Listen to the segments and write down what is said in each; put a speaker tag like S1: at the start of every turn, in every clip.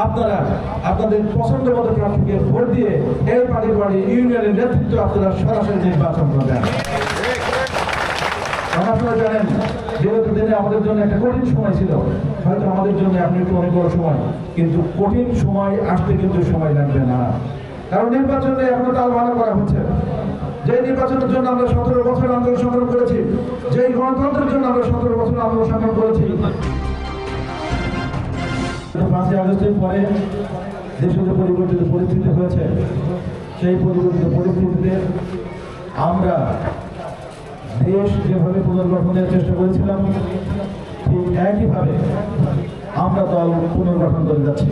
S1: আপনারা আপনাদের পছন্দ মতো প্রার্থীকে ভোট দিয়ে এই পার্টির বাড়ি ইউনিয়নের নেতৃত্ব আপনারা সরাসরি নির্বাচন করবেন। হয়তো আমাদের জন্য একটু অনেক বড় সময়, কিন্তু কঠিন সময় আসতে কিন্তু সময় লাগবে না। কারণ নির্বাচনে এখনও হচ্ছে। নির্বাচনের জন্য আমরা সতেরো বছর আন্দোলন সংগ্রাম করেছি যে গণতন্ত্রের জন্য আমরা সতেরো বছর আন্দোলন পাঁচই আগস্টের পরে দেশে যে পরিবর্তিত পরিস্থিতি হয়েছে, সেই পরিবর্তিত পরিস্থিতিতে আমরা দেশ যেভাবে পুনর্গঠনের চেষ্টা করেছিলাম, ঠিক একইভাবে আমরা দল পুনর্গঠন করে যাচ্ছি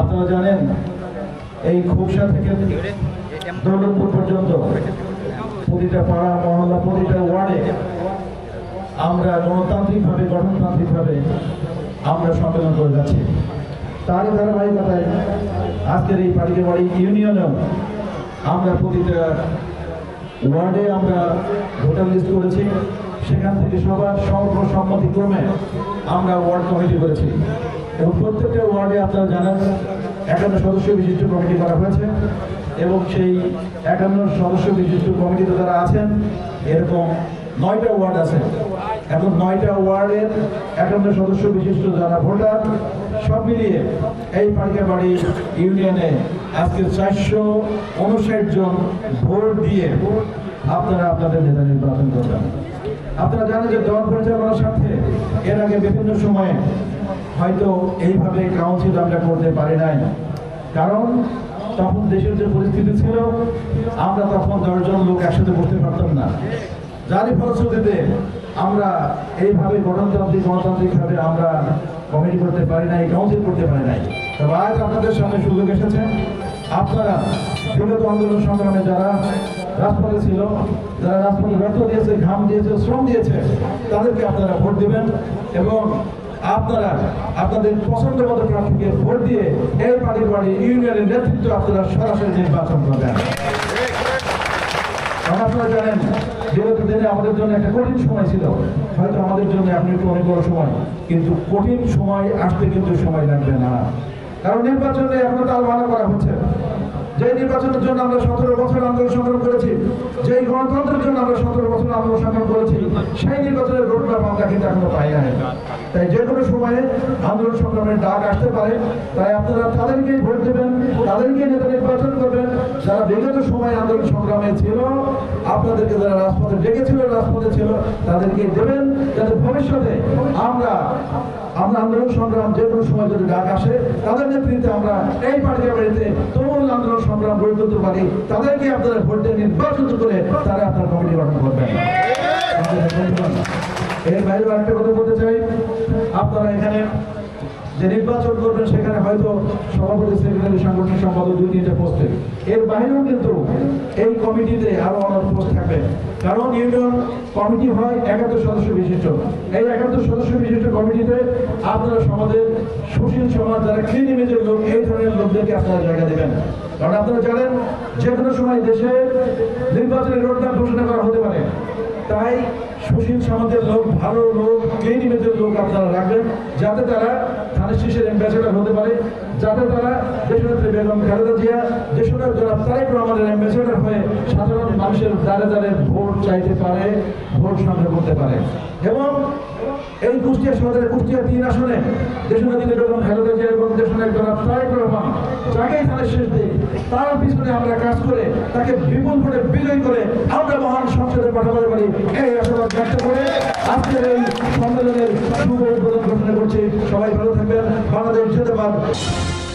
S1: আপনারা জানেন, এই খোকসা থেকে দৌলতপুর পর্যন্ত প্রতিটা পাড়া, মহল্লা, প্রতিটা ওয়ার্ডে আমরা গণতান্ত্রিকভাবে, গঠনতান্ত্রিকভাবে আমরা সম্মেলন করে যাচ্ছি। তারই ধারাবাহিকতায় আজকের এই পালিকা বাড়ি ইউনিয়নেও আমরা প্রতিটা ওয়ার্ডে আমরা ভোটার লিস্ট করেছি। সেখান থেকে সবার সর্বসম্মতিক্রমে আমরা ওয়ার্ড কমিটি করেছি। এবং প্রত্যেকটা ওয়ার্ডে আপনারা জানেন, একান্ন সদস্য বিশিষ্ট কমিটি করা হয়েছে এবং সেই একান্ন সদস্য বিশিষ্ট কমিটিতে যারা আছেন, এরকম নয়টা ওয়ার্ড আছে। এখন নয়টা ওয়ার্ডের একান্ন সদস্য বিশিষ্ট যারা ভোটার, সব মিলিয়ে এই পাড়িকাবাড়ি ইউনিয়নে আজকে চারশো উনষাট জন ভোট দিয়ে আপনারা আপনাদের নেতা নির্বাচন করবেন। আপনারা জানেন যে দল পরিচালনার সাথে এর আগে বিভিন্ন সময়ে হয়তো এইভাবে কাউন্সিল আমরা করতে পারি নাই। কারণ তখন দেশের যে পরিস্থিতি ছিল, আমরা তখন দশজন লোক একসাথে বসতে পারতাম না। যারই ফলশ্রুতিতে আমরা এইভাবে গণতান্ত্রিক, গণতান্ত্রিকভাবে আমরা কমিটি করতে পারি নাই, কাউন্সিল করতে পারি নাই। তবে আজ আপনাদের সামনে সুযোগ এসেছে। আপনারা বিগত আন্দোলন সংগ্রামে যারা রাজপথে ছিল, যারা রাজপথে রক্ত দিয়েছে, ঘাম দিয়েছে, শ্রম দিয়েছে, তাদেরকে আপনারা ভোট দিবেন এবং আপনারা আপনাদের পছন্দ মতো প্রার্থীকে ভোট দিয়ে এই পার্টির বাড়ি ইউনিয়নের নেতৃত্ব আপনারা সরাসরি নির্বাচন করবেন। কারণ আপনারা জানেন বিগত দিনে আমাদের জন্য একটা কঠিন সময় ছিল। হয়তো আমাদের জন্য এখন একটু অনেক বড় সময়, কিন্তু কঠিন সময় আসতে কিন্তু সময় লাগবে না। কারণ নির্বাচনে এখনও তাল ভালো করা হচ্ছে যে নির্বাচনের জন্য আমরা সতেরো বছর আন্দোলন সংগ্রাম করেছি। যে গণতন্ত্রের জন্য আমরা সতেরো বছর আন্দোলন সংগ্রাম করেছি, সেই নির্বাচনের রোডম্যাপ আমরা কিন্তু এখনও পাই নাই। তাই যে কোনো আন্দোলন সংগ্রামের ডাক আসতে পারে। তাই আপনারা তাদেরকেই ভোট দেবেন, তাদেরকে নেতা নির্বাচন করবেন। যারা বিগত সময় আন্দোলন সংগ্রামে ছিল, আপনাদেরকে যারা রাজপথে ডেকেছিল, রাজপথে ছিল, তাদেরকে দেবেন যাতে ভবিষ্যতে আমরা আমরা আন্দোলন সংগ্রাম যে কোনো সময় যদি ডাক আসে, তাদের নেতৃত্বে আমরা এই পার্টির বাড়িতে তৃণমূল আন্দোলন সংগ্রাম গড়ে তুলতে পারি। তাদেরকে আপনারা ভোট দিয়ে নির্বাচিত করে তারা আপনার কমিটি গঠন করবেন। এর বাইরে একটা কথা বলতে চাই। আপনারা এখানে যে নির্বাচন করবেন সেখানে হয়তো সভাপতি সেক্রেটারি, সাংগঠনিক সম্পাদক দুই তিনটা পোস্টে। এর বাইরেও কিন্তু এই কমিটিতে আরও অনেক পোস্ট থাকবে। কারণ ইউনিয়ন কমিটি হয় একাত্তর সদস্য বিশিষ্ট। এই একাত্তর সদস্য বিশিষ্ট কমিটিতে আপনারা সমাজের সুশীল সমাজ, যারা ক্লিন ইমেজের লোক, এই ধরনের লোকদেরকে আপনারা জায়গা দেবেন। কারণ আপনারা জানেন যে কোনো সময় দেশে নির্বাচনের রোডম্যাপ ঘোষণা করা হতে পারে। তাই সুশীল সমাজের লোক, ভালো লোক ক্লিন ইমেজের লোক আপনারা রাখবেন, যাতে তারা অ্যাম্বাসেডার হতে পারে, যাতে তারা দেশনেত্রী বেগম খালেদা জিয়া দেশনেত্রী জনাব তারেক রহমানের অ্যাম্বাসেডার হয়ে সাধারণ মানুষের দ্বারে দ্বারে ভোট চাইতে পারে, ভোট সংগ্রহ করতে পারে। এবং এই কুষ্টিয়া শহরের কুষ্টিয়া তিন আসনে দেশনেত্রী বেগম খালেদা জিয়া এবং দেশনেত্রী জনাব তারেক রহমান যাকেই ধানের শেষ দিই তার পিছনে আমরা কাজ করে তাকে বিপুল ভোটে বিজয় করে আমরা মহান সংসদে পাঠাতে পারি। এই আশাবাদ ব্যক্ত করে আজকের এই সম্মেলনের শুভ উদ্বোধন ঘোষণা করছি। সবাই ভালো không?